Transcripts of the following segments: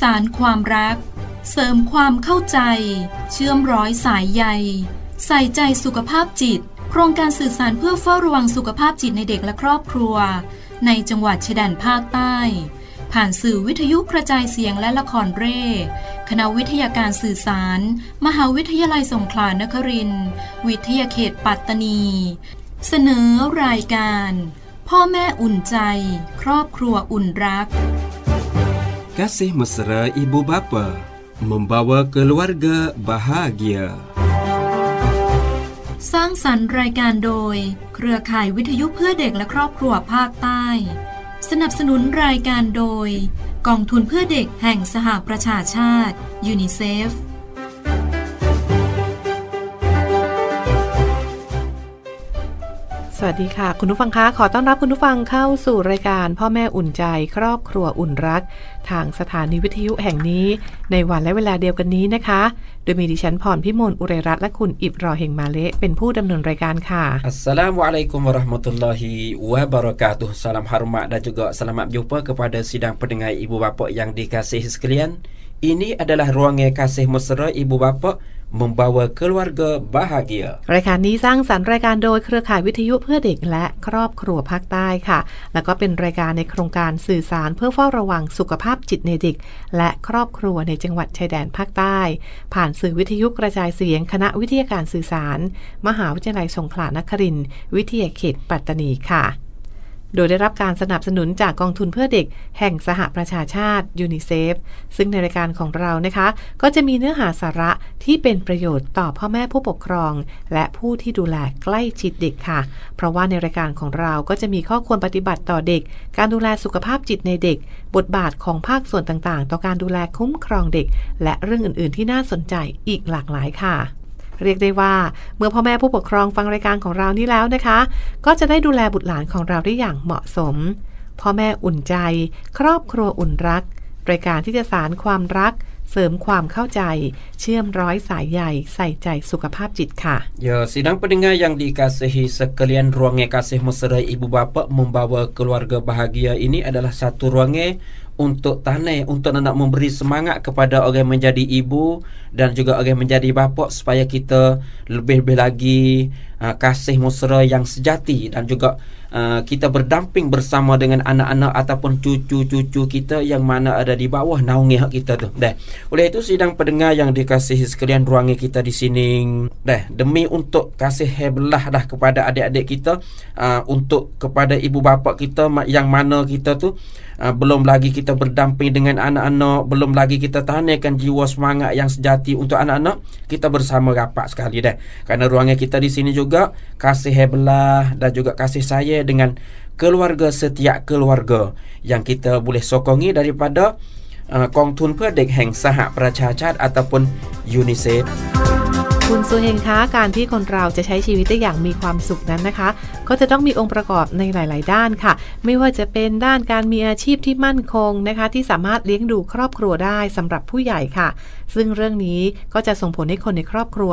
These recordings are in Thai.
สารความรัก เสริมความเข้าใจ เชื่อมร้อยสายใย ใส่ใจสุขภาพจิต โครงการสื่อสารเพื่อเฝ้าระวังสุขภาพจิตในเด็กและครอบครัว ในจังหวัดชายแดนภาคใต้ ผ่านสื่อวิทยุกระจายเสียงและละครเร่ คณะวิทยาการสื่อสาร มหาวิทยาลัยสงขลานครินทร์วิทยาเขตปัตตานี เสนอรายการ พ่อแม่อุ่นใจ ครอบครัวอุ่นรัก Kasih mesra ibu bapa membawa keluarga bahagia. สร้างสรรค์รายการโดย เครือข่ายวิทยุเพื่อเด็กและครอบครัวภาคใต้ สนับสนุนรายการโดย กองทุนเพื่อเด็กแห่งสหประชาชาติยูนิเซฟ สวัสดีค่ะ คุณผู้ฟังคะ ขอต้อนรับคุณผู้ฟังเข้าสู่รายการพ่อแม่อุ่นใจ ครอบครัวอุ่นรัก ทางสถานีวิทยุแห่งนี้ ในวันและเวลาเดียวกันนี้นะคะ โดยมีดิฉันพรพิมลอุเรรัตน์และคุณอิบรอเฮงมาเละเป็นผู้ดำเนินรายการค่ะ Assalamualaikum warahmatullahi wabarakatuh. Salam hormat dan juga selamat berjumpa kepada sidang pendengar ibu bapa yang dikasihi sekalian. Ini adalah ruangan kasih mesra ibu bapa membawa keluarga bahagia. รายการนี้สร้างสรรค์รายการโดยเครือข่ายวิทยุเพื่อเด็กและครอบครัวภาคใต้ค่ะ แล้วก็เป็นรายการในโครงการสื่อสารเพื่อเฝ้าระวังสุขภาพจิตในเด็ก และครอบครัวในจังหวัดชายแดนภาคใต้ ผ่านสื่อวิทยุกระจายเสียงคณะวิทยาการสื่อสาร มหาวิทยาลัยสงขลานครินทร์วิทยาเขตปัตตานีค่ะ โดยได้รับการสนับสนุนจากกองทุนเพื่อเด็ก แห่งสหประชาชาติยูนิเซฟซึ่งในรายการของเรานะคะ ก็จะมีเนื้อหาสาระที่เป็นประโยชน์ต่อพ่อแม่ผู้ปกครอง และผู้ที่ดูแลใกล้ชิดเด็กค่ะ เพราะว่าในรายการของเราก็จะมีข้อควรปฏิบัติต่อเด็ก การดูแลสุขภาพจิตในเด็ก บทบาทของภาคส่วนต่างๆ ต่อการดูแลคุ้มครองเด็ก และเรื่องอื่น ๆ ที่น่าสนใจอีกหลากหลายค่ะ เรียกได้ว่าเมื่อพ่อแม่ผู้ปกครองฟังรายการของเรานี้แล้วนะคะ ก็จะได้ดูแลบุตรหลานของเราได้อย่างเหมาะสม พ่อแม่อุ่นใจ ครอบครัวอุ่นรัก รายการที่จะสารความรัก เสริมความเข้าใจ เชื่อมร้อยสายใยใส่ใจสุขภาพจิตค่ะ Ya, sidang pendengar yang dikasihi sekalian ruangan kasih mesra ibu bapa membawa keluarga bahagia ini adalah satu ruangan untuk tanai untuk nak memberi semangat kepada orang yang menjadi ibu dan juga orang yang menjadi bapa supaya kita lebih-lebih lagi uh, kasih mesra yang sejati dan juga uh, kita berdamping bersama dengan anak-anak ataupun cucu-cucu kita yang mana ada di bawah naungi hak kita tu. Dah. Oleh itu sidang pendengar yang dikasihi sekalian ruangan kita di sini dah demi untuk kasih hebelah dah kepada adik-adik kita uh, untuk kepada ibu bapa kita yang mana kita tu uh, belum lagi kita berdamping dengan anak-anak belum lagi kita tanamkan jiwa semangat yang sejati untuk anak-anak kita bersama rapat sekali dah kerana ruangan kita di sini juga kasih hebelah dan juga kasih saya dengan keluarga setiap keluarga yang kita boleh sokongi daripada uh, กองทุนเพื่อเด็กแห่งสหประชาชาติataupun UNICEF คุณสุเฮงคะการที่คนเราจะใช้ชีวิตได้อย่างมีความสุขนั้นนะคะ ก็จะต้องมีองค์ประกอบในหลาย ๆ ด้านค่ะ ไม่ว่าจะเป็นด้านการมีอาชีพที่มั่นคงนะคะ ที่สามารถเลี้ยงดูครอบครัวได้สำหรับผู้ใหญ่ค่ะ ซึ่งเรื่องนี้ก็จะส่งผลให้คนในครอบครัว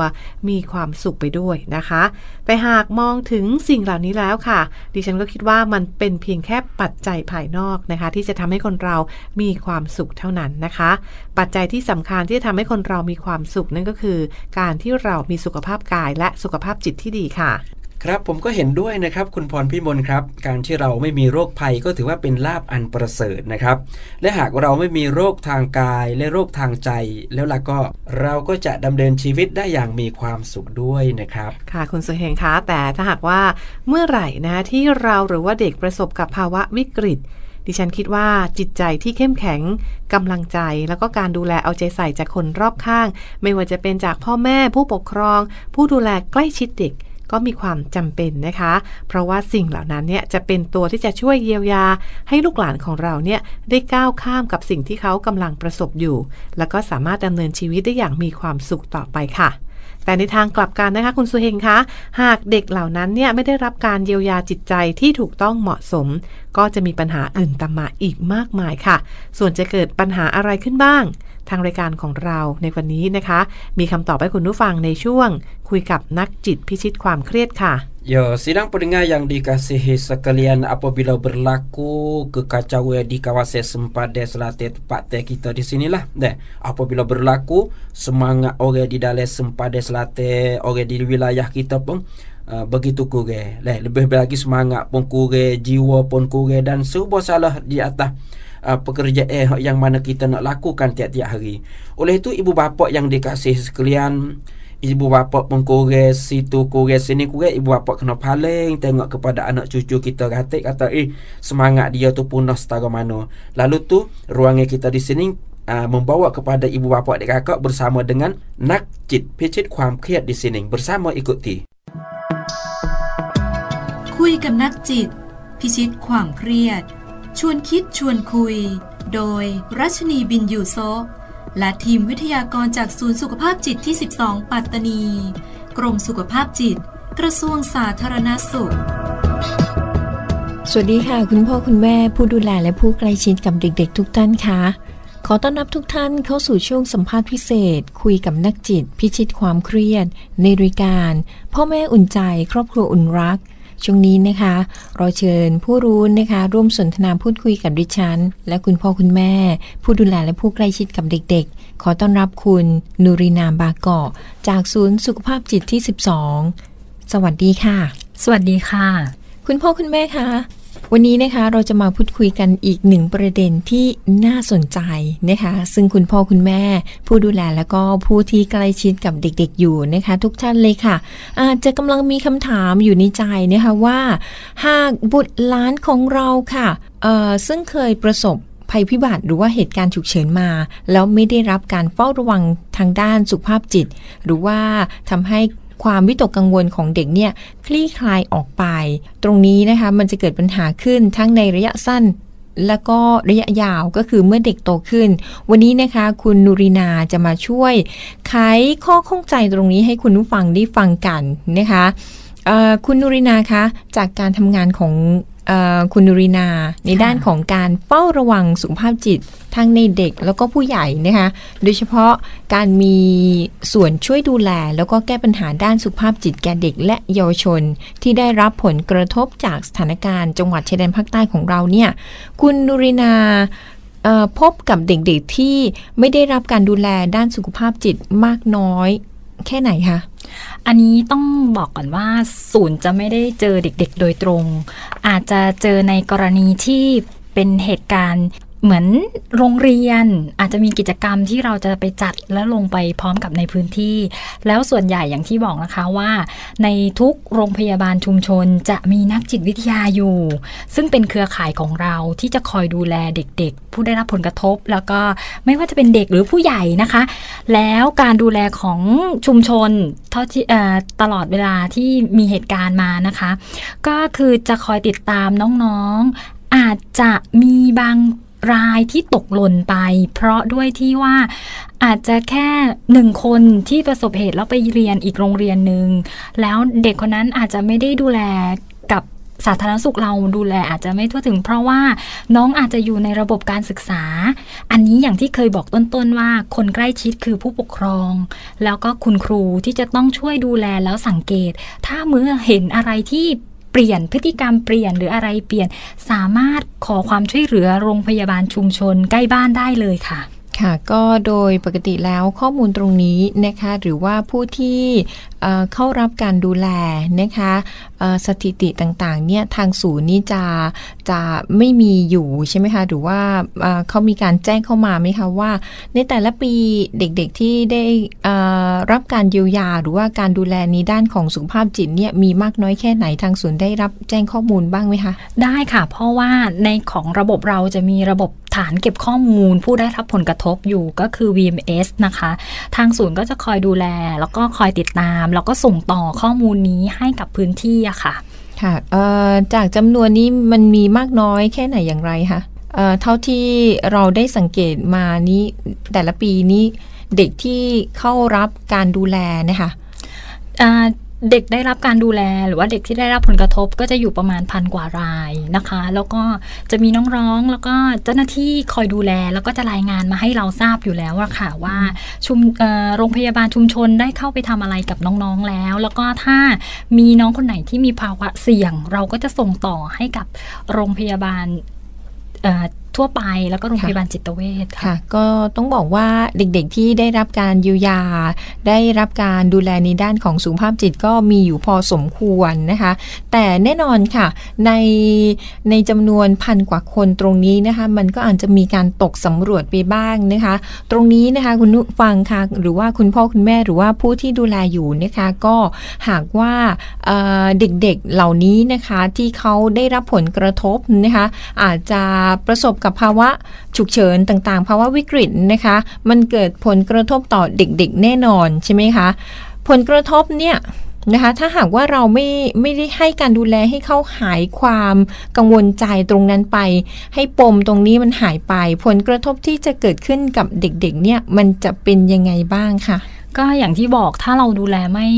มีความสุขไปด้วยนะคะ แต่หากมองถึงสิ่งเหล่านี้แล้วค่ะ ดิฉันก็คิดว่ามันเป็นเพียงแค่ปัจจัยภายนอกนะคะ ที่จะทำให้คนเรามีความสุขเท่านั้นนะคะ ปัจจัยที่สำคัญที่จะทำให้คนเรามีความสุขนั่นก็คือ การที่เรามีสุขภาพกายและสุขภาพจิตที่ดีค่ะ ครับผมก็เห็นด้วยนะครับคุณพรพิมลครับ การที่เราไม่มีโรคภัยก็ถือว่าเป็นลาบอันประเสริฐนะครับ และหากเราไม่มีโรคทางกายและโรคทางใจ แล้วล่ะก็เราก็จะดำเนินชีวิตได้อย่างมีความสุขด้วยนะครับ ค่ะคุณสุเฮงคะแต่ถ้าหากว่าเมื่อไหร่นะที่เราหรือว่าเด็กประสบกับภาวะวิกฤตดิฉันคิดว่าจิตใจที่เข้มแข็งกำลังใจ แล้วก็การดูแลเอาใจใส่จากคนรอบข้าง ไม่ว่าจะเป็นจากพ่อแม่ผู้ปกครอง ผู้ดูแลใกล้ชิดเด็ก ก็มีความจำเป็นนะคะ เพราะว่าสิ่งเหล่านั้นเนี่ยจะเป็นตัวที่จะช่วยเยียวยา ให้ลูกหลานของเราเนี่ยได้ก้าวข้ามกับสิ่งที่เขากำลังประสบอยู่ แล้วก็สามารถดำเนินชีวิตได้อย่างมีความสุขต่อไปค่ะแต่ในทางกลับกันนะคะคุณสุเฮงคะ หากเด็กเหล่านั้นเนี่ยไม่ได้รับการเยียวยาจิตใจที่ถูกต้องเหมาะสม ก็จะมีปัญหาอื่นตามมาอีกมากมายค่ะ ส่วนจะเกิดปัญหาอะไรขึ้นบ้าง ทางรายการของเราในวันนี้นะคะ มีคำตอบให้คุณผู้ฟังในช่วง คุยกับนักจิตพิชิตความเครียดค่ะ Yo, sidang pendengar yang dikasihi sekalian apabila berlaku kekacauan di kawasan sempadan selatan tempat kita di sinilah. Deh, apabila berlaku semangat orang di dalam sempadan selatan, orang di wilayah kita pun Ah, begitu kurang leh lebih lagi semangat pun kurang jiwa pun kurang dan serba salah di atas uh, pekerjaan yang mana kita nak lakukan tiap-tiap hari. Oleh itu ibu bapa yang dikasih sekalian ibu bapa pun kurang situ kurang sini kurang ibu bapa kena paling tengok kepada anak cucu kita kata kata eh semangat dia tu punah setara mana. Lalu tu ruangnya kita di sini Uh, membawa kepada ibu bapa adik kakak bersama dengan nakcit pecit kuam kiat di sini bersama ikuti คุยกับนักจิต พิชิตความเครียด ชวนคิดชวนคุย โดยรัชนีบินยูโซและทีมวิทยากรจากศูนย์สุขภาพจิตที่ 12 ปัตตานี กรมสุขภาพจิต กระทรวงสาธารณสุข สวัสดีค่ะ คุณพ่อคุณแม่ผู้ดูแลและผู้ใกล้ชิดกับเด็ก ๆ ทุกท่านค่ะ ขอต้อนรับทุกท่านเข้าสู่ช่วงสัมภาษณ์พิเศษ คุยกับนักจิต พิชิตความเครียด ในรายการ พ่อแม่อุ่นใจ ครอบครัวอุ่นรัก ช่วงนี้นะคะ เราเชิญผู้รู้นะคะ ร่วมสนทนาพูดคุยกับดิฉัน และคุณพ่อคุณแม่ ผู้ดูแลและผู้ใกล้ชิดกับเด็กๆ ขอต้อนรับคุณนูรินามบากอจากศูนย์สุขภาพจิตที่ 12 สวัสดีค่ะ สวัสดีค่ะ คุณพ่อคุณแม่คะ วันนี้นะคะเราจะมาพูดคุยกันอีกหนึ่งประเด็นที่น่าสนใจนะคะ ซึ่งคุณพ่อคุณแม่ ผู้ดูแลแล้วก็ผู้ที่ใกล้ชิดกับเด็กๆอยู่นะคะ ทุกท่านเลยค่ะ อาจจะกำลังมีคำถามอยู่ในใจนะคะว่า หากบุตรหลานของเราค่ะเออซึ่งเคยประสบภัยพิบัติหรือว่าเหตุการณ์ฉุกเฉินมา แล้วไม่ได้รับการเฝ้าระวังทางด้านสุขภาพจิต หรือว่าทำให้ ความวิตกกังวลของเด็กเนี่ยคลี่คลายออกไป ตรงนี้นะคะมันจะเกิดปัญหาขึ้นทั้งในระยะสั้นแล้วก็ระยะยาวก็คือเมื่อเด็กโตขึ้น วันนี้นะคะคุณนูรินาจะมาช่วยไขข้อข้องใจตรงนี้ให้คุณผู้ฟังได้ฟังกันนะคะคุณนูรินาคะจากการทำงานของ คุณนูรินา ในด้านของการเฝ้าระวังสุขภาพจิตทั้งในเด็กแล้วก็ผู้ใหญ่นะคะโดยเฉพาะการมีส่วนช่วยดูแล แล้วก็แก้ปัญหาด้านสุขภาพจิตแก่เด็กและเยาวชน ที่ได้รับผลกระทบจากสถานการณ์จังหวัดชายแดนภาคใต้ของเราเนี่ยคุณนุรินาพบกับเด็กๆที่ไม่ได้รับการดูแลด้านสุขภาพจิตมากน้อย แค่ไหนคะอันนี้ต้องบอกก่อนว่าศูนย์จะไม่ได้เจอเด็กๆ โดยตรง อาจจะเจอในกรณีที่เป็นเหตุการณ์ เหมือนโรงเรียนอาจจะมีกิจกรรมที่เราจะไปจัดแล้วลงไปพร้อมกับในพื้นที่ แล้วส่วนใหญ่อย่างที่บอกนะคะว่า ในทุกโรงพยาบาลชุมชนจะมีนักจิตวิทยาอยู่ ซึ่งเป็นเครือข่ายของเราที่จะคอยดูแลเด็ก ๆ ผู้ได้รับผลกระทบ แล้วก็ไม่ว่าจะเป็นเด็กหรือผู้ใหญ่นะคะ แล้วการดูแลของชุมชนเท่าที่ตลอดเวลาที่มีเหตุการณ์มานะคะ ก็คือจะคอยติดตามน้องๆอาจจะมีบาง รายที่ตกหล่นไป เพราะด้วยที่ว่าอาจจะแค่หนึ่งคนที่ประสบเหตุแล้วไปเรียนอีกโรงเรียนหนึ่งแล้วเด็กคนนั้นอาจจะไม่ได้ดูแลกับสาธารณสุขเราดูแลอาจจะไม่ทั่วถึง เพราะว่าน้องอาจจะอยู่ในระบบการศึกษา อันนี้อย่างที่เคยบอกต้นๆว่า คนใกล้ชิดคือผู้ปกครอง แล้วก็คุณครูที่จะต้องช่วยดูแลแล้วสังเกต ถ้าเมื่อเห็นอะไรที่ เปลี่ยนพฤติกรรมเปลี่ยนหรืออะไรเปลี่ยน สามารถขอความช่วยเหลือโรงพยาบาลชุมชนใกล้บ้านได้เลยค่ะ ค่ะก็โดยปกติแล้วข้อมูลตรงนี้นะคะหรือว่าผู้ที่เเข้ารับการดูแลนะคะสถิติต่างๆเนี่ยทางศูนย์นี่จะจะไม่มีอยู่ใช่ไหมคะหรือว่าเเขามีการแจ้งเข้ามาไหมคะว่า ในแต่ละปีเด็กๆที่ได้รับการเยียวยา หรือว่าการดูแลในด้านของสุขภาพจิตเนี่ยมีมากน้อยแค่ไหนทางศูนย์ได้รับแจ้งข้อมูลบ้างไหมคะได้ค่ะ เพราะว่าในของระบบเราจะมีระบบ ฐานเก็บข้อมูลผู้ได้รับผลกระทบอยู่ก็คือ VMS นะคะ ทางศูนย์ก็จะคอยดูแล แล้วก็คอยติดตาม แล้วก็ส่งต่อข้อมูลนี้ให้กับพื้นที่อะค่ะ ค่ะเอ่อจากจำนวนนี้มันมีมากน้อยแค่ไหนอย่างไรคะเอ่อเท่าที่เราได้สังเกตมานี้แต่ละปีนี้เด็กที่เข้ารับการดูแลนะคะอ่า เด็กได้รับการดูแลหรือว่าเด็กที่ได้รับผลกระทบก็จะอยู่ประมาณพันกว่ารายนะคะ แล้วก็จะมีน้องๆแล้วก็เจ้าหน้าที่คอยดูแล แล้วก็จะรายงานมาให้เราทราบอยู่แล้วะค่ะว่าชุมโรงพยาบาลชุมชนได้เข้าไปทำอะไรกับน้องๆแล้ว แล้วก็ถ้ามีน้องคนไหนที่มีภาวะเสี่ยง เราก็จะส่งต่อให้กับโรงพยาบาล ทั่วไปแล้วก็โรงพยาบาลจิตเวชค่ะคะก็ต้องบอกว่าเด็กๆที่ได้รับการเยียวยา ได้รับการดูแลในด้านของสุขภาพจิตก็มีอยู่พอสมควรนะคะ แต่แน่นอนค่ะ ในในจำนวนพันกว่าคนตรงนี้นะคะ มันก็อาจจะมีการตกสำรวจไปบ้างนะคะ ตรงนี้นะคะคุณนุฟังค่ะหรือว่าคุณพ่อคุณแม่หรือว่าผู้ที่ดูแลอยู่นะคะ ก็หากว่าเเด็กๆเหล่านี้นะคะที่เขาได้รับผลกระทบนะคะ อาจจะประสบกับภาวะฉุกเฉินต่างๆ ภาวะวิกฤตนะคะ มันเกิดผลกระทบต่อเด็กๆ แน่นอนใช่ไหมคะ ผลกระทบเนี่ยนะคะถ้าหากว่าเราไม่ไม่ได้ให้การดูแลให้เขาหายความกังวลใจตรงนั้นไป ให้ปมตรงนี้มันหายไป ผลกระทบที่จะเกิดขึ้นกับเด็กๆเนี่ยมันจะเป็นยังไงบ้างคะก็อย่างที่บอกถ้าเราดูแลไม่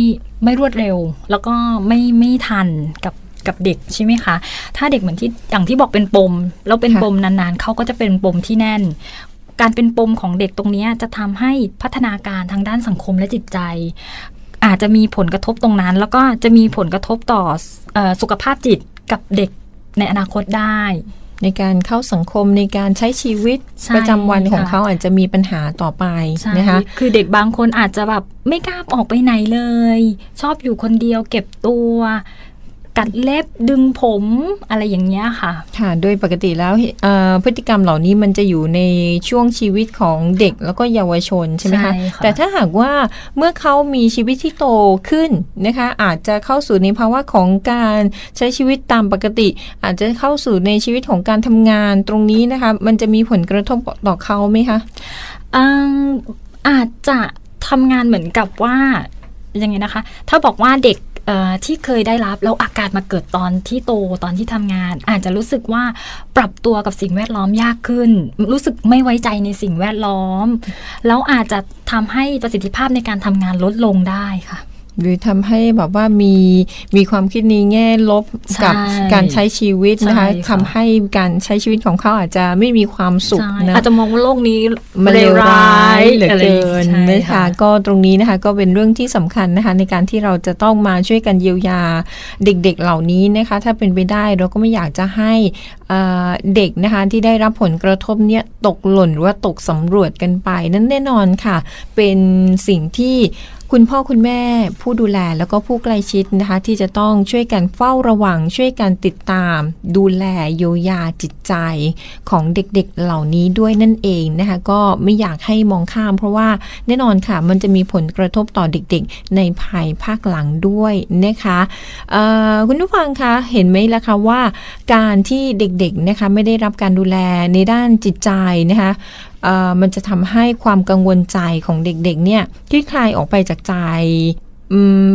ไม่รวดเร็ว แล้วก็ไม่ไม่ทันกับ กับเด็กใช่ไหมคะ ถ้าเด็กเหมือนที่อย่างที่บอกเป็นปม แล้วเป็นค่ะปมนานๆเขาก็จะเป็นปมที่แน่น การเป็นปมของเด็กตรงเนี้ยจะทำให้พัฒนาการทางด้านสังคมและจิตใจ อาจจะมีผลกระทบตรงนั้น แล้วก็จะมีผลกระทบต่อเออสุขภาพจิตกับเด็กในอนาคตได้ในการเข้าสังคมในการใช้ชีวิตใช่ประจำวันของค่ะเขาอาจจะมีปัญหาต่อไปใช่นะคะคือเด็กบางคนอาจจะแบบไม่กล้าออกไปไหนเลย ชอบอยู่คนเดียวเก็บตัว กัดเล็บดึงผมอะไรอย่างเงี้ยค่ะ ค่ะ โดยปกติแล้วเอ่อพฤติกรรมเหล่านี้มันจะอยู่ในช่วงชีวิตของเด็กแล้วก็เยาวชนใช่ไหมคะใช่ค่ะแต่ถ้าหากว่าเมื่อเขามีชีวิตที่โตขึ้นนะคะ อาจจะเข้าสู่ในภาวะของการใช้ชีวิตตามปกติ อาจจะเข้าสู่ในชีวิตของการทำงานตรงนี้นะคะ มันจะมีผลกระทบต่อเขาไหมคะอืมอาจจะทำงานเหมือนกับว่ายังไงนะคะ ถ้าบอกว่าเด็กเอ่อ ที่เคยได้รับแล้วอาการมาเกิดตอนที่โตตอนที่ทำงาน อาจจะรู้สึกว่าปรับตัวกับสิ่งแวดล้อมยากขึ้น รู้สึกไม่ไว้ใจในสิ่งแวดล้อม แล้วอาจจะทำให้ประสิทธิภาพในการทำงานลดลงได้ค่ะ หรือทำให้แบบว่ามีมีความคิดในแง่ลบกับใช่การใช้ชีวิตนะคะใช่ค่ะทำให้การใช้ชีวิตของเขาอาจจะไม่มีความสุขใช่นะอาจจะมองว่าโลกนี้มันเลวร้ายเหลืออะไรเกินใช่นะคะก็ตรงนี้นะคะก็เป็นเรื่องที่สำคัญนะคะ ในการที่เราจะต้องมาช่วยกันเยียวยาเด็กๆเหล่านี้นะคะ ถ้าเป็นไปได้เราก็ไม่อยากจะให้เอ่อเด็กนะคะที่ได้รับผลกระทบเนี่ยตกหล่นหรือว่าตกสำรวจกันไปนั่นแน่นอนค่ะ เป็นสิ่งที่คุณพ่อคุณแม่ผู้ดูแลแล้วก็ผู้ใกล้ชิดนะคะ ที่จะต้องช่วยกันเฝ้าระวัง ช่วยกันติดตาม ดูแลเยียวยาจิตใจของเด็กๆเหล่านี้ด้วยนั่นเองนะคะ ก็ไม่อยากให้มองข้าม เพราะว่าแน่นอนค่ะ มันจะมีผลกระทบต่อเด็กๆ ในภายภาคหลังด้วยนะคะคุณผู้ฟังคะเห็นไหมล่ะคะว่า การที่เด็กๆนะคะไม่ได้รับการดูแลในด้านจิตใจนะคะ มันจะทำให้ความกังวลใจของเด็กๆเนี่ยคลี่คลายออกไปจากใจ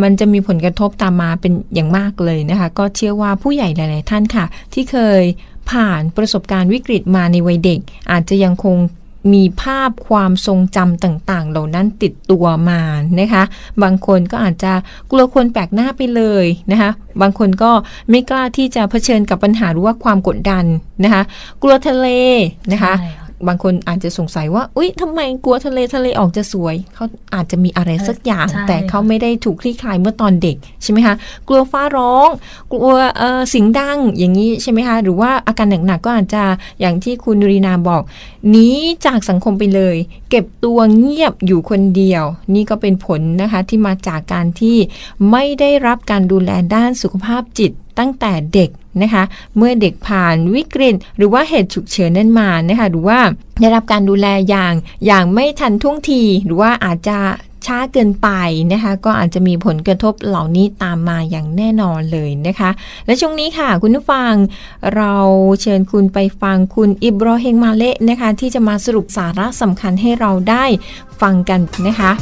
มันจะมีผลกระทบตามมาเป็นอย่างมากเลยนะคะ ก็เชื่อว่าผู้ใหญ่หลาย ๆ ท่านค่ะ ที่เคยผ่านประสบการณ์วิกฤตมาในวัยเด็ก อาจจะยังคงมีภาพความทรงจำต่าง ๆ เหล่านั้นติดตัวมานะคะ บางคนก็อาจจะกลัวคนแปลกหน้าไปเลยนะคะ บางคนก็ไม่กล้าที่จะเผชิญกับปัญหาหรือว่าความกดดันนะคะ กลัวทะเลนะคะ บางคนอาจจะสงสัยว่า อุ๊ยทำไมกลัวทะเลทะเลออกจะสวย เขาอาจจะมีอะไรสักอย่างใช่แต่เขาไม่ได้ถูกคลี่คลายเมื่อตอนเด็กใช่ไหมคะ กลัวฟ้าร้อง กลัวเอ่อเสียงดังอย่างนี้ใช่ไหมคะ หรือว่าอาการหนักๆก็อาจจะอย่างที่คุณนุรีนาบอกหนีจากสังคมไปเลย เก็บตัวเงียบอยู่คนเดียว นี่ก็เป็นผลนะคะที่มาจากการที่ไม่ได้รับการดูแลด้านสุขภาพจิตตั้งแต่เด็ก นะคะ เมื่อเด็กผ่านวิกฤต หรือว่าเหตุฉุกเฉินนั้นมานะคะหรือว่าได้รับการดูแลอย่างอย่างไม่ทันท่วงที หรือว่าอาจจะช้าเกินไปนะคะ ก็อาจจะมีผลกระทบเหล่านี้ตามมาอย่างแน่นอนเลยนะคะ และช่วงนี้ค่ะ คุณผู้ฟัง เราเชิญคุณไปฟังคุณอิบรอเฮงมาเละนะคะ ที่จะมาสรุปสาระสำคัญให้เราได้ฟังกันนะคะ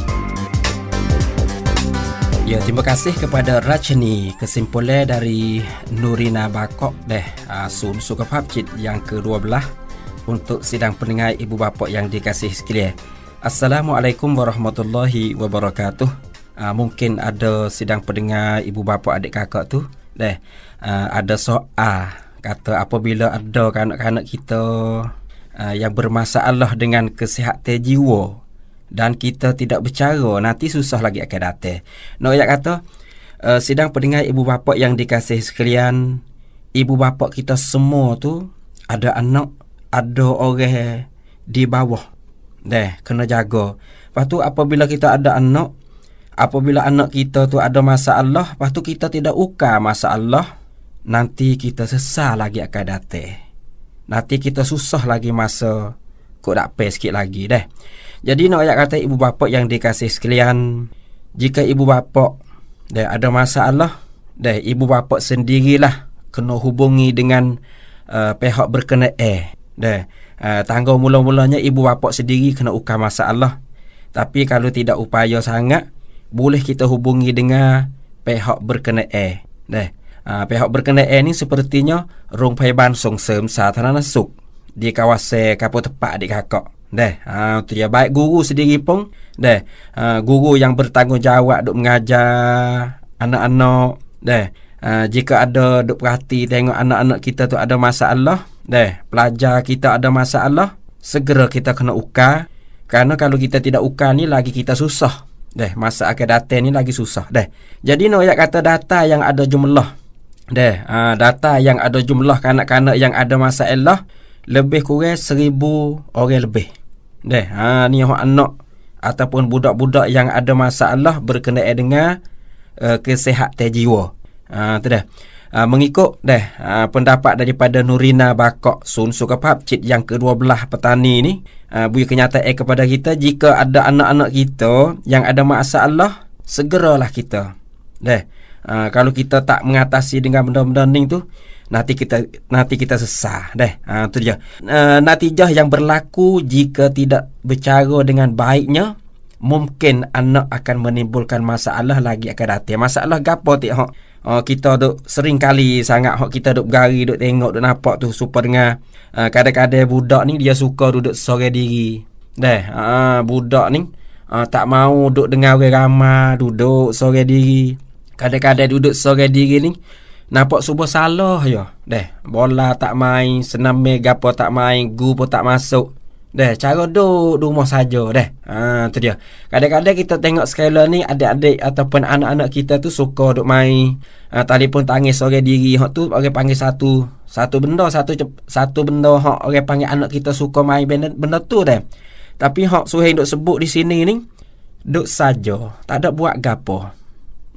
Ya, terima kasih kepada Rachni kesimpulan dari Nurina Bakok deh uh, Sun Sukapap Cit yang ke-12 untuk sidang pendengar ibu bapa yang dikasih sekalian. Assalamualaikum warahmatullahi wabarakatuh. uh, mungkin ada sedang pendengar ibu bapa adik kakak tu deh uh, ada soal kata apabila ada kanak-kanak kita uh, yang bermasalah dengan kesihatan jiwa dan kita tidak bercara nanti susah lagi akan datang. Nak ayat kata uh, sedang pendengar ibu bapa yang dikasihi sekalian ibu bapa kita semua tu ada anak ada orang di bawah. Deh, kena jaga. Lepas tu apabila kita ada anak, apabila anak kita tu ada masalah, lepas tu kita tidak ukar masalah, nanti kita sesal lagi akan datang. Nanti kita susah lagi masa kok nak pay sikit lagi deh. Jadi nak ayat kata ibu bapa yang dikasih sekalian, jika ibu bapa deh ada masalah, deh ibu bapa sendirilah kena hubungi dengan uh, pihak berkenaan. Deh, uh, tangga mula-mulanya ibu bapa sendiri kena ukar masalah. Tapi kalau tidak upaya sangat, boleh kita hubungi dengan pihak berkenaan. Deh, uh, pihak berkenaan ni sepertinya Rong Paiban Song Sem Satarana Suk di kawasan kapal tepat adik kakak. Deh, ha, tu dia baik guru sendiri pun. Deh, ha, guru yang bertanggungjawab duk mengajar anak-anak. Deh, ha, jika ada duk perhati tengok anak-anak kita tu ada masalah. Deh, pelajar kita ada masalah. Segera kita kena ukar. Kerana kalau kita tidak ukar ni lagi kita susah. Deh, masa akan datang ni lagi susah. Deh, jadi nak kata data yang ada jumlah. Deh, ha, data yang ada jumlah kanak-kanak yang ada masalah lebih kurang seribu orang lebih. Deh, ha ni hak anak ataupun budak-budak yang ada masalah berkenaan dengan uh, kesihatan jiwa. Ha tu dah. Uh, mengikut deh uh, pendapat daripada Nurina Bakok Sun Sukapap Cik yang ke-12 petani ni uh, bui kenyataan kepada kita jika ada anak-anak kita yang ada masalah segeralah kita deh uh, kalau kita tak mengatasi dengan benda-benda ni tu nanti kita nanti kita sesah deh. Ha tu dia. Uh, natijah yang berlaku jika tidak bercara dengan baiknya mungkin anak akan menimbulkan masalah lagi akan datang. Masalah gapo tik hok? Uh, kita duk sering kali sangat hok kita duk gari duk tengok duk nampak tu super dengan uh, kadang-kadang budak ni dia suka duduk sore diri. Deh uh, budak ni uh, tak mau duduk dengar orang ramai duduk sore diri. Kadang-kadang duduk sore diri ni Nampak subuh salah ya. Deh, bola tak main, senam gapo tak main, gu pun tak masuk. Deh, cara duduk rumah saja deh. Ha, tu dia. Kadang-kadang kita tengok sekali ni adik-adik ataupun anak-anak kita tu suka duk main. Ha, telefon tangis seorang diri. Hak tu orang panggil satu satu benda, satu satu benda hak orang panggil anak kita suka main benda, benda tu deh. Tapi hak suheng duk sebut di sini ni duk saja, tak ada buat gapo.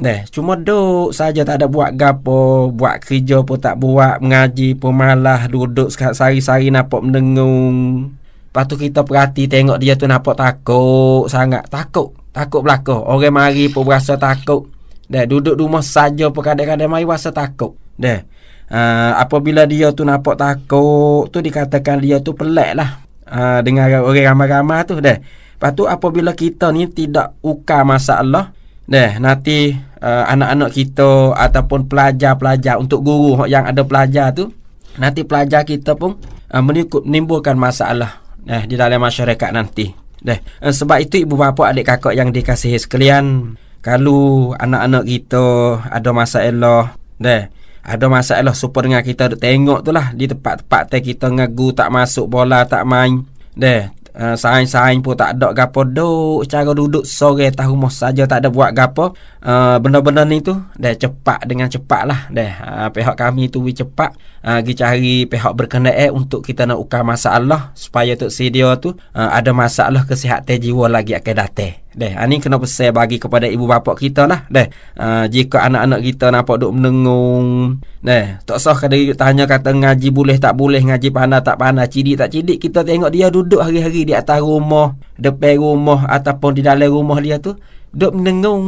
Deh, cuma duduk saja tak ada buat gapo, buat kerja pun tak buat, mengaji pun malah duduk sehari-hari nampak mendengung. Lepas tu kita perhati tengok dia tu nampak takut sangat. Takut. Takut belakang. Orang mari pun berasa takut. Deh, duduk rumah saja pun kadang-kadang mari rasa takut. Deh. Uh, apabila dia tu nampak takut, tu dikatakan dia tu pelik lah. Uh, dengan orang ramai-ramai tu. Deh. Lepas tu apabila kita ni tidak ukar masalah, Deh, nanti uh, anak-anak kita ataupun pelajar-pelajar untuk guru yang ada pelajar tu, nanti pelajar kita pun uh, menimbulkan masalah eh, di dalam masyarakat nanti. Deh, uh, sebab itu ibu bapa adik kakak yang dikasihi sekalian, kalau anak-anak kita ada masalah, deh, ada masalah super dengan kita tengok tu lah di tempat-tempat kita ngagu tak masuk bola tak main. Deh, uh, sain-sain pun tak ada gapo. Duk cara duduk sore tahu mos saja tak ada buat gapo. Uh, benda-benda ni tu dah cepat dengan cepat lah dah uh, pihak kami tu cepat uh, pergi cari pihak berkenaan untuk kita nak ukar masalah supaya tu sedia tu uh, ada masalah kesihatan jiwa lagi akan datang Deh, ini kena pesan bagi kepada ibu bapa kita lah. Deh, uh, jika anak-anak kita nampak duk menengung. Deh, tak sah kada tanya kata ngaji boleh tak boleh, ngaji pandai tak pandai, cidik tak cidik. Kita tengok dia duduk hari-hari di atas rumah, depan rumah ataupun di dalam rumah dia tu. Duk menengung,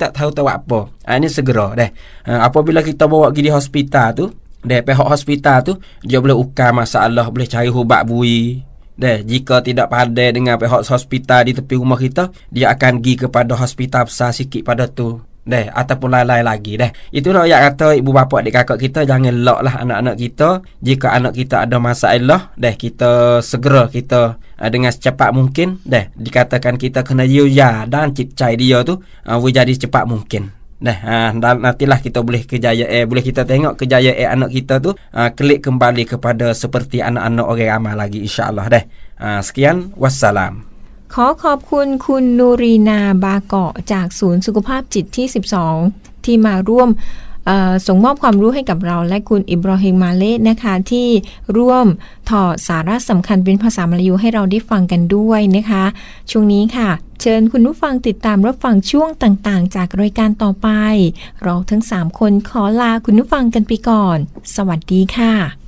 tak tahu tahu apa. Uh, ini segera. Deh, uh, apabila kita bawa pergi di hospital tu, deh, pihak hospital tu, dia boleh ukar masalah, boleh cari ubat bui. Deh, jika tidak pandai dengan pihak hospital di tepi rumah kita, dia akan pergi kepada hospital besar sikit pada tu. deh ataupun lain-lain lagi deh. Itulah yang kata ibu bapa adik kakak kita jangan loklah anak-anak kita. Jika anak kita ada masalah, deh kita segera kita uh, dengan secepat mungkin deh dikatakan kita kena yuya dan cipcai dia tu uh, jadi cepat mungkin. Dah, ha, dan nantilah kita boleh kejaya eh boleh kita tengok kejaya eh anak kita tu uh, klik kembali kepada seperti anak-anak orang ramai lagi insya-Allah deh. Uh, sekian wassalam. ขอขอบคุณคุณนูรีนาบาเกาะจากศูนย์สุขภาพจิตที่ 12 ที่มาร่วมเอ่อ ส่งมอบความรู้ให้กับเราและคุณอิบราฮิมมาเลสนะคะ ที่ร่วมถอดสาระสำคัญเป็นภาษามลายูให้เราได้ฟังกันด้วยนะคะ ช่วงนี้ค่ะ เชิญคุณผู้ฟังติดตามรับฟังช่วงต่างๆ จากรายการต่อไป เราทั้ง 3 คนขอลาคุณผู้ฟังกันไปก่อน สวัสดีค่ะ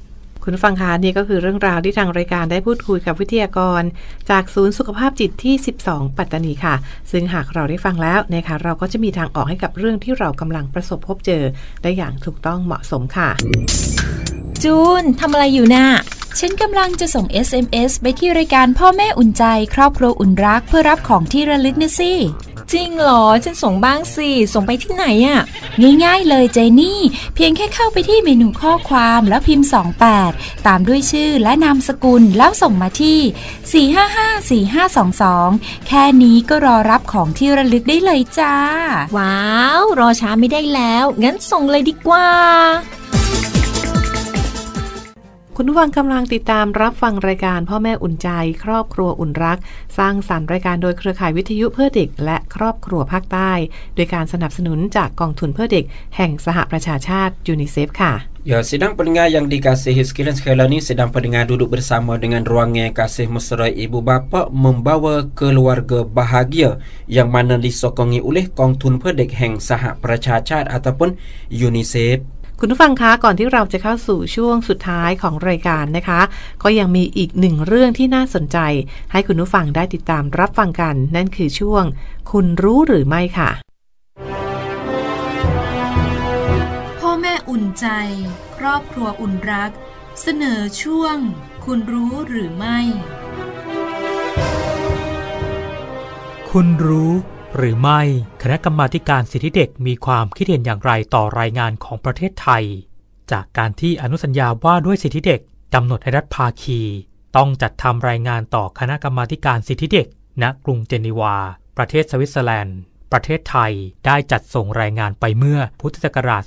คุณฟังคะนี่ก็คือเรื่องราวที่ทางรายการได้พูดคุยกับวิทยากร จากศูนย์สุขภาพจิตที่ 12 ปัตตานีค่ะ ซึ่งหากเราได้ฟังแล้วนะคะเราก็จะมีทางออกให้กับเรื่องที่เรากำลังประสบพบเจอได้อย่างถูกต้องเหมาะสมค่ะ จูนทำอะไรอยู่น่ะฉันกำลังจะส่ง SMS ไปที่รายการพ่อแม่อุ่นใจ ครอบครัวอุ่นรักเพื่อรับของที่ระลึกนะสิ จริงเหรอ ฉันส่งบ้างสิ ส่งไปที่ไหนอะ่ะ ง่ายๆเลยเจนี่ เพียงแค่เข้าไปที่เมนูข้อความแล้วพิมพ์ 28 ตามด้วยชื่อและนามสกุลแล้วส่งมาที่ 4554522 แค่นี้ก็รอรับของที่ระลึกได้เลยจ้า ว้าว รอช้าไม่ได้แล้ว งั้นส่งเลยดีกว่า คุณผู้ฟังกำลังติดตามรับฟังรายการพ่อแม่อุ่นใจ ครอบครัวอุ่นรัก สร้างสรรค์รายการโดยเครือข่ายวิทยุเพื่อเด็ก และครอบครัวภาคใต้ โดยการสนับสนุนจากกองทุนเพื่อเด็ก แห่งสหประชาชาติยูนิเซฟค่ะ Ya, sidang pendengar yang dikasihi sekalian sekali ni sedang pendengar duduk bersama dengan ruangan kasih mesra ibu bapa membawa keluarga bahagia yang mana disokongi oleh Kongtun Pedek Heng Sahak Pracacat ataupun UNICEF คุณผู้ฟังคะก่อนที่เราจะเข้าสู่ช่วงสุดท้ายของรายการนะคะ ก็ยังมีอีกหนึ่งเรื่องที่น่าสนใจ ให้คุณผู้ฟังได้ติดตามรับฟังกัน นั่นคือช่วง คุณรู้หรือไม่ค่ะ พ่อแม่อุ่นใจ ครอบครัวอุ่นรัก เสนอช่วง คุณรู้หรือไม่ คุณรู้ หรือไม่คณะกรรมาการสิทธิเด็กมีความคิดเห็นอย่างไรต่อรายงานของประเทศไทย จากการที่อนุสัญญาว่าด้วยสิทธิเด็กกำหนดให้รัฐภาคี ต้องจัดทำรายงานต่อคณะกรรมาการสิทธิเด็ก ณกรุงเจนีวา ประเทศสวิตเซอร์แลนด์ ประเทศไทยได้จัดส่งรายงานไปเมื่อพุทธศักราช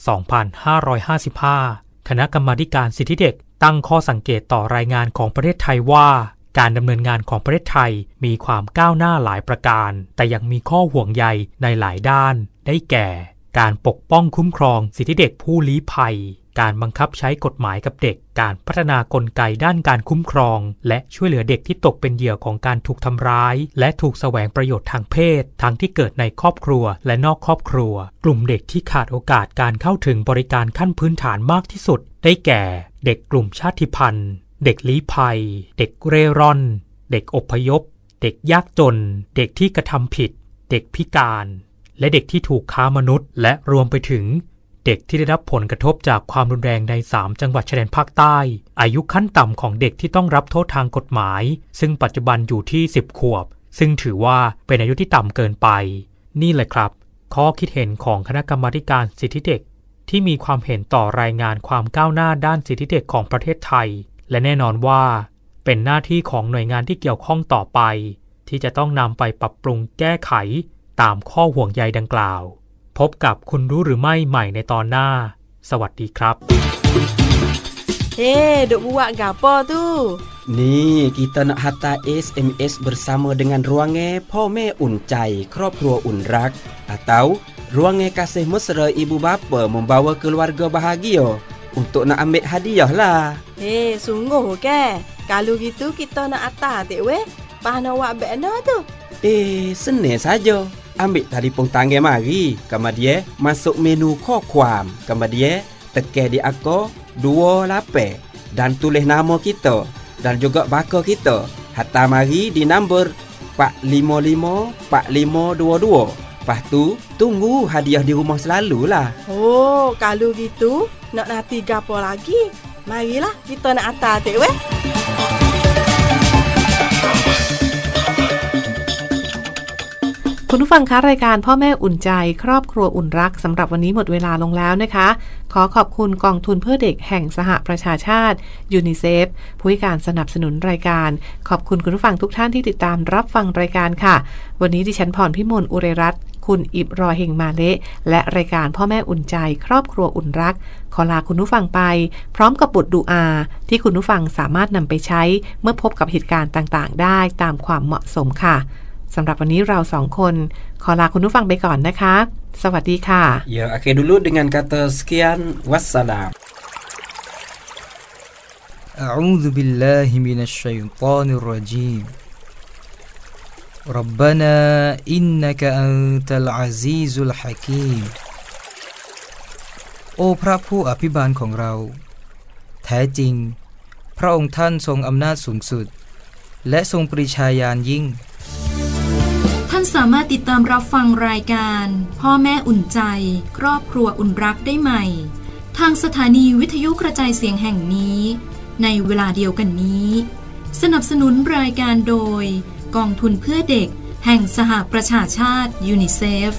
2555 คณะกรรมาการสิทธิเด็กตั้งข้อสังเกตต่อรายงานของประเทศไทยว่า การดำเนินงานของประเทศไทยมีความก้าวหน้าหลายประการ แต่ยังมีข้อห่วงใยในหลายด้าน ได้แก่ การปกป้องคุ้มครองสิทธิเด็กผู้ลี้ภัย การบังคับใช้กฎหมายกับเด็ก การพัฒนากลไกด้านการคุ้มครอง และช่วยเหลือเด็กที่ตกเป็นเหยื่อของการถูกทำร้าย และถูกแสวงประโยชน์ทางเพศ ทั้งที่เกิดในครอบครัวและนอกครอบครัว กลุ่มเด็กที่ขาดโอกาสการเข้าถึงบริการขั้นพื้นฐานมากที่สุด ได้แก่ เด็กกลุ่มชาติพันธุ์ เด็กลี้ภัย เด็กเร่ร่อน เด็กอพยพ เด็กยากจน เด็กที่กระทำผิด เด็กพิการ และเด็กที่ถูกค้ามนุษย์ และรวมไปถึง เด็กที่ได้รับผลกระทบจากความรุนแรงใน 3 จังหวัดชายแดนภาคใต้ อายุขั้นต่ำของเด็กที่ต้องรับโทษทางกฎหมาย ซึ่งปัจจุบันอยู่ที่ 10 ขวบ ซึ่งถือว่าเป็นอายุที่ต่ำเกินไป นี่แหละครับ ข้อคิดเห็นของคณะกรรมาการสิทธิเด็กที่มีความเห็นต่อรายงานความก้าวหน้าด้านสิทธิเด็กของประเทศไทย และแน่นอนว่าเป็นหน้าที่ของหน่วยงานที่เกี่ยวข้องต่อไป ที่จะต้องนำไปปรับปรุงแก้ไขตามข้อห่วงใยดังกล่าว พบกับคุณรู้หรือไม่ใหม่ในตอนหน้า สวัสดีครับ Eh, duk buat gapo tu? Ni kita nak hantar SMS bersama dengan ruangan Pome Uncai Kropro Unrak atau ruangan kasih mesra ibu bapa membawa keluarga bahagia untuk nak ambil hadiah lah. Eh, hey, sungguh ke? Kalau gitu kita nak atas tak weh? Pahan awak bekna tu? Eh, senang saja. Ambil telefon tangan mari. Kemudian masuk menu kokuam. Kemudian tekan di aku dua lapis. Dan tulis nama kita. Dan juga bakar kita. Hatta mari di nombor 455-4522. Lepas tu, tunggu hadiah di rumah selalulah. Oh, kalau gitu, nak nanti gapo lagi? Marilah kita nak atas tak weh? คุณผู้ฟังคะรายการพ่อแม่อุ่นใจ ครอบครัวอุ่นรักสำหรับวันนี้หมดเวลาลงแล้วนะคะ ขอขอบคุณกองทุนเพื่อเด็กแห่งสหประชาชาติยูนิเซฟผู้ให้การสนับสนุนรายการ ขอบคุณคุณผู้ฟังทุกท่านที่ติดตามรับฟังรายการค่ะ วันนี้ดิฉันพรพิมลอุเรรัตน์ คุณอิบรอเฮงมาเละและรายการพ่อแม่อุ่นใจ ครอบครัวอุ่นรัก ขอลาคุณผู้ฟังไป พร้อมกับบทดูอา ที่คุณผู้ฟังสามารถนำไปใช้ เมื่อพบกับเหตุการณ์ต่างๆ ได้ตามความเหมาะสมค่ะสำหรับวันนี้เราสองคน ขอลาคุณผู้ฟังไปก่อนนะคะ สวัสดีค่ะ Ya, akhir dulu dengan kata sekian. Wassalam. أعوذ بالله من الشيطان الرجيم ربنا إنك أنت العزيز الحكيم โอ้พระผู้อภิบาลของเรา แท้จริง พระองค์ท่านทรงอำนาจสูงสุด และทรงปริชาญาณยิ่ง ท่านสามารถติดตามรับฟังรายการ พ่อแม่อุ่นใจ ครอบครัวอุ่นรักได้ใหม่ ทางสถานีวิทยุกระจายเสียงแห่งนี้ ในเวลาเดียวกันนี้ สนับสนุนรายการโดย กองทุนเพื่อเด็ก แห่งสหประชาชาติยูนิเซฟ